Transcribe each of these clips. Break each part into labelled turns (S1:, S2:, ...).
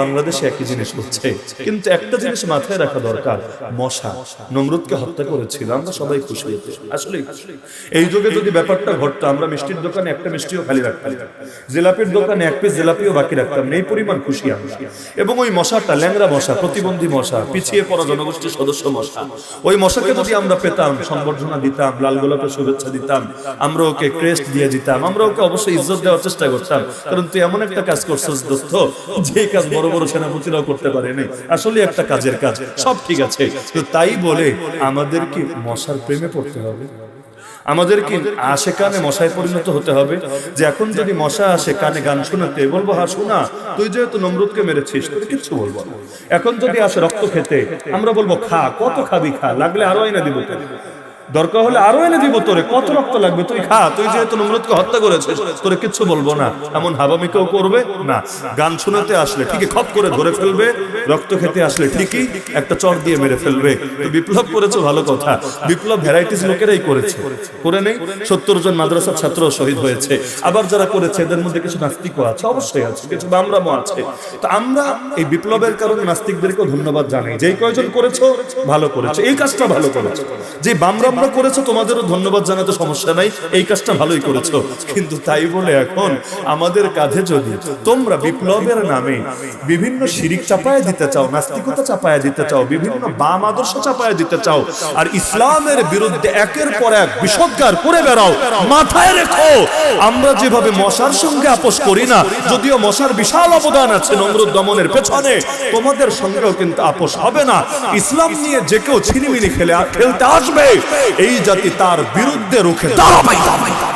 S1: বাংলাদেশে একই জিনিস হচ্ছে কিন্তু একটা জিনিস মাথায় রাখা দরকার, মশা। নমরুদকে হত্যা করেছিল, আমরা সবাই খুশি হতে আসলে এই যুগে যদি ব্যাপারটা ঘটতো, আমরা মিষ্টির দোকানে একটা মিষ্টিও খালি রাখতাম। জিলাপির দোকানে এক পিস জিলাপিও বাকি রাখতাম, এই পরিমাণ খুশি আমরা। এবং ওই মশাটা ল্যাংরা মশা, প্রতিবন্ধী মশা, পিছিয়ে পড়া জনগোষ্ঠীর সদস্য মশা, ওই মশাকে যদি আমরা পেতাম সংবর্ধনা দিতাম, লাল গোলাপের শুভেচ্ছা দিতাম, আমরা ওকে ক্রেস্ট দিয়ে দিতাম, আমরা ওকে অবশ্যই ইজ্জত দেওয়ার চেষ্টা করতাম। কারণ তুই এমন একটা কাজ করছিস, দোস্ত যে কাজ বড় বড় বড় সেনাপতিরাও করতে পারেনি। আসলে একটা কাজের কাজ। সব ঠিক আছে। তো তাই বলে আমাদের কি মশার প্রেমে পড়তে হবে। আমাদের কি আসে কানে মশায় পরিণত হতে হবে। যে এখন যদি মশা আসে কানে গান শোনাতে বলব, হা, শোনা, তুই যেহেতু নমরুদকে মেরেছিস, তোকে কিচ্ছু বলব এখন যদি আসে রক্ত খেতে, আমরা বলব, খা, কত খাবি, খা, লাগলে আরও আইনা দিব। দরকার হলে আরও এনে দিব তোরে। কত রক্ত লাগবে? তুই খা, তুই যেহেতু নমরুদকে হত্যা করেছিস, তোরে কিচ্ছু বলব না। এমন হাবামি কেউ করবে? না। গান শোনাতে আসলে ঠিকই খপ করে ধরে ফেলবে, রক্ত খেতে আসলে ঠিকই একটা চর দিয়ে মেরে ফেলবে। বিপ্লব করেছ ভালো কথা। বিপ্লব ভ্যারাইটিস লোকেরাই করেছে। করে নেই, সত্তর জন মাদ্রাসার ছাত্র শহীদ হয়েছে। আবার যারা করেছে, এদের মধ্যে কিছু নাস্তিকও আছে, অবশ্যই আছে, কিছু বামরামও আছে। তো আমরা এই বিপ্লবের কারণে নাস্তিকদেরকেও ধন্যবাদ জানাই। যেই কয়জন করেছ, ভালো করেছ। এই কাজটা ভালো করেছ। যে বামরামরা করেছ, তোমাদেরও ধন্যবাদ জানাতে সমস্যা নাই। এই কাজটা ভালোই করেছ। কিন্তু তাই বলে এখন আমাদের কাঁধে যদি তোমরা বিপ্লবের নামে বিভিন্ন শিরিক চাপায় দিতে চাও, নাস্তিকতা চাপায় দিতে চাও, বিভিন্ন বাম আদর্শ চাপায় দিতে চাও, আর ইসলামের বিরুদ্ধে একের পর এক বিষজ্ঞার করে বেড়াও, মাথায় রেখো, আমরা যেভাবে মশার সঙ্গে আপোষ করি না, যদিও মশার বিশাল অবদান আছে নমরুদ দমনের পেছনে, তোমাদের সঙ্গেও কিন্তু আপোষ হবে না। ইসলাম নিয়ে যে কেউ ছিনিমিনি খেলে, খেলতে আসবে। এই জাতি তার বিরুদ্ধে রুখে দাঁড়াবে।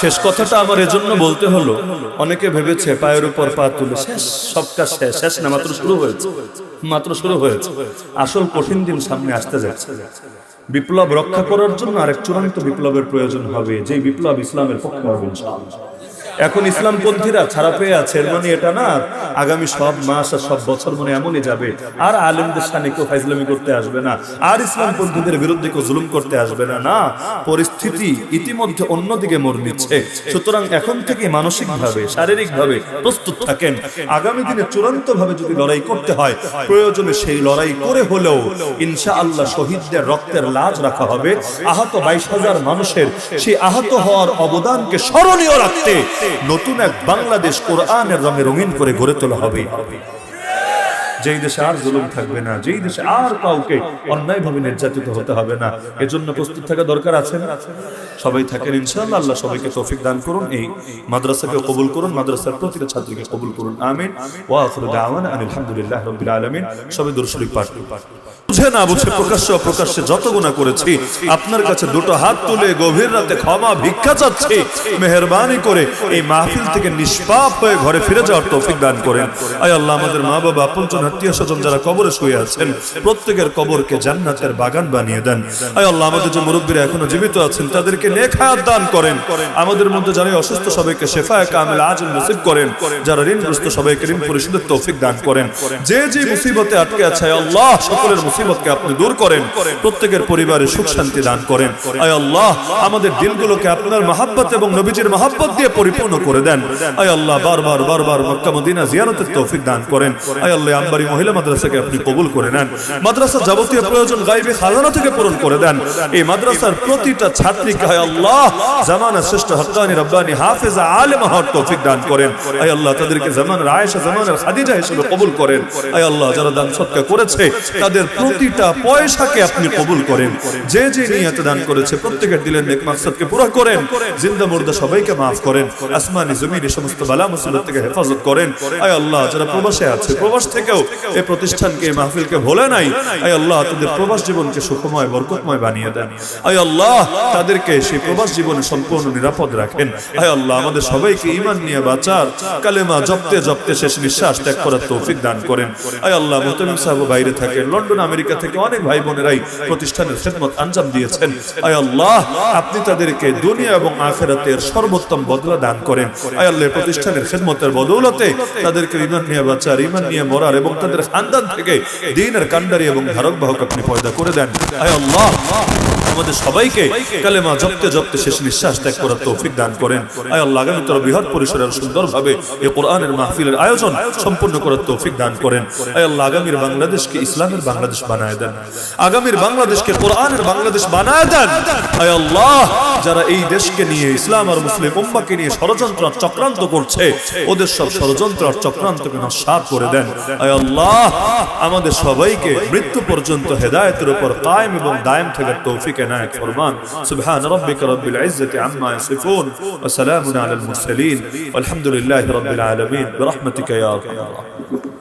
S1: শেষ কথাটা আবার এজন্য বলতে হলো, অনেকে ভেবেছে পায়ের উপর পা তুলে শেষ, সব কাজ শেষ শেষ না, মাত্র শুরু হয়েছে, মাত্র শুরু হয়েছে আসল কঠিন দিন সামনে আসতে যাচ্ছে বিপ্লব রক্ষা করার জন্য আরেক চূড়ান্ত বিপ্লবের প্রয়োজন হবে যে বিপ্লব ইসলামের পক্ষে হবে, ইনশাআল্লাহ। এখন ইসলামপন্থীরা ছাড়া পেয়ে আছে মানে এটা না, আগামী সব মাস আর সব বছর মনে এমনই যাবে। আর আলেমদের সামনে কেউ ফাইজলামি করতে আসবে না, আর ইসলামপন্থীদের বিরুদ্ধে কেউ জুলুম করতে আসবে না না, পরিস্থিতি ইতিমধ্যে অন্যদিকে মোড় নিচ্ছে। সুতরাং এখন থেকে মানসিক ভাবে শারীরিক ভাবে প্রস্তুত থাকেন। আগামী দিনে চূড়ান্ত ভাবে যদি লড়াই করতে হয়, প্রয়োজনে সেই লড়াই করে হলেও ইনশা আল্লাহ শহীদদের রক্তের লাজ রাখা হবে। আহত বাইশ হাজার মানুষের সেই আহত হওয়ার অবদানকে স্মরণীয় রাখতে নতুন এক বাংলাদেশ কোরআনের রঙে রঙিন করে গড়ে তোলা হবে। যেই দেশে আর জুলুম থাকবে না, যেই দেশে আর কাউকে অন্যায়ভাবে নির্যাতিত হতে হবে না, এজন্য প্রস্তুত থাকা দরকার আছে না? সবাই থাকেন ইনশাআল্লাহ, আল্লাহ সবাইকে তৌফিক দান করুন, এই মাদ্রাসাকে কবুল করুন, মাদ্রাসার প্রতিটা ছাত্রীকে কবুল করুন, আমিন। ওয়া আখিরু দাওয়ানা আলহামদুলিল্লাহ রাব্বিল আলামিন। সবাই দরুদ শরীফ পাঠ। করুন বুঝে না বুঝে প্রকাশ্য অপ্রকাশ্যে যত গুণা করেছি, আপনার কাছে দুটো হাত তুলে গভীর রাতে ক্ষমা, ভিক্ষা চাচ্ছি। মেহরবানি করে এই মাহফিল থেকে নিষ্পাপ হয়ে ঘরে ফিরে যাওয়ার তৌফিক দান করেন। আয় আল্লাহ, আমাদের মা বাবা আপনজন আত্মীয় স্বজন যারা কবরে শুয়ে আছেন, প্রত্যেকের কবরকে জান্নাতের বাগান বানিয়ে দেন। আয় আল্লাহ, আমাদের যে মুরব্বীরা এখনও জীবিত আছেন, তাদেরকে নেক হায়াত দান করেন। আমাদের মধ্যে যারা অসুস্থ, সবাইকে শেফায় কামিল আজল নসিব করেন। যারা ঋণগ্রস্ত, সবাইকে ঋণ পরিশোধের তৌফিক দান করেন। যে যে মুসিবতে আটকে আছে আল্লাহ, সকলের মুসিবতকে আপনি দূর করেন, প্রত্যেকের পরিবারে সুখ শান্তি দান করেন। আয় আল্লাহ, আমাদের দিলগুলোকে আপনার মহাব্বত এবং নবীজির মহাব্বত দিয়ে পরিপূর্ণ করে দেন। আয় আল্লাহ, বারবার বারবার মক্কা, মদিনা জিয়ারতের তৌফিক দান করেন। আয় আল্লাহ আমবাড়ি মহিলা মাদ্রাসাকে আপনি কবুল করে নেন। মাদ্রাসার যাবতীয় প্রয়োজন গাইবে খাজানা থেকে পূরণ করে দেন। এই মাদ্রাসার প্রতিটা ছাত্রীকে আয় আল্লাহ, জামানা শ্রেষ্ঠ হক্কানি রব্বানি হাফেজা আলেমা হওয়ার তৌফিক দান করেন। আয় আল্লাহ, তাদেরকে জামানের আয়েশা, জামানের খাদিজা হিসেবে কবুল করেন। আয় আল্লাহ, যারা দান সৎকার করেছে, তাদের প্রতিটা পয়সাকে আপনি কবুল করেন। যে যে নিয়তে দান করেছে, প্রত্যেকের দিলের নেক মাকসাদকে পুরো করেন। জিন্দা মুর্দা সবাইকে মাফ করেন। আসমানি জমিনে সমস্ত বালা মুসিবত থেকে হেফাজত করেন। আয় আল্লাহ, যারা প্রবাসে আছে, প্রবাস থেকেও এই প্রতিষ্ঠানকে, এই মাহফিলকে ভোলে নাই। আয় আল্লাহ, তাদের প্রবাস জীবনকে সুখময়, বরকতময় বানিয়ে দেন। আয় আল্লাহ, তাদেরকে সেই প্রবাস জীবনে সম্পূর্ণ নিরাপদ রাখেন। আয় আল্লাহ, আমাদের সবাইকে ইমান নিয়ে বাঁচার, কালেমা জপতে জপতে শেষ নিঃশ্বাস ত্যাগ করার তৌফিক দান করেন। আয় আল্লাহ মোতামিম সাহেব বাইরে থাকেন, লন্ডন, আমেরিকা আমেরিকা থেকে অনেক ভাই বোনেরাই প্রতিষ্ঠানের খেদমত আঞ্জাম দিয়েছেন। আয় আল্লাহ, আপনি তাদেরকে দুনিয়া এবং আখেরাতের সর্বোত্তম বদলা দান করেন। আয় আল্লাহ প্রতিষ্ঠানের খেদমতের বদৌলতে তাদেরকে ইমান নিয়ে বাঁচার ইমান নিয়ে মরার এবং তাদের খানদান থেকে দিনের কান্ডারি এবং ধারক বাহক আপনি পয়দা করে দেন। আয় আল্লাহ আমাদের সবাইকে কালেমা জপতে জপতে শেষ নিঃশ্বাস ত্যাগ করার তৌফিক দান করেন। আয় আল্লাহ আগামী তর বৃহৎ পরিসরের সুন্দরভাবে এই কোরআনের মাহফিলের আয়োজন সম্পূর্ণ করার তৌফিক দান করেন। আয় আল্লাহ আগামীর বাংলাদেশকে ইসলামের বাংলাদেশ বানায় দেন। আগামীর বাংলাদেশকে কোরআনের বাংলাদেশ বানায় দেন। আয় আল্লাহ যারা এই দেশকে নিয়ে ইসলাম আর মুসলিম উম্মাকে নিয়ে ষড়যন্ত্র চক্রান্ত করছে ওদের সব ষড়যন্ত্র আর চক্রান্তকে নস্বাত করে দেন। আয় আল্লাহ আমাদের সবাইকে মৃত্যু পর্যন্ত হেদায়েতের উপর কায়েম এবং দায়েম থাকার তৌফিক نائك فرمان سبحان ربك رب العزة عما يصفون. وسلام على المرسلين. والحمد لله رب العالمين. برحمتك يا رب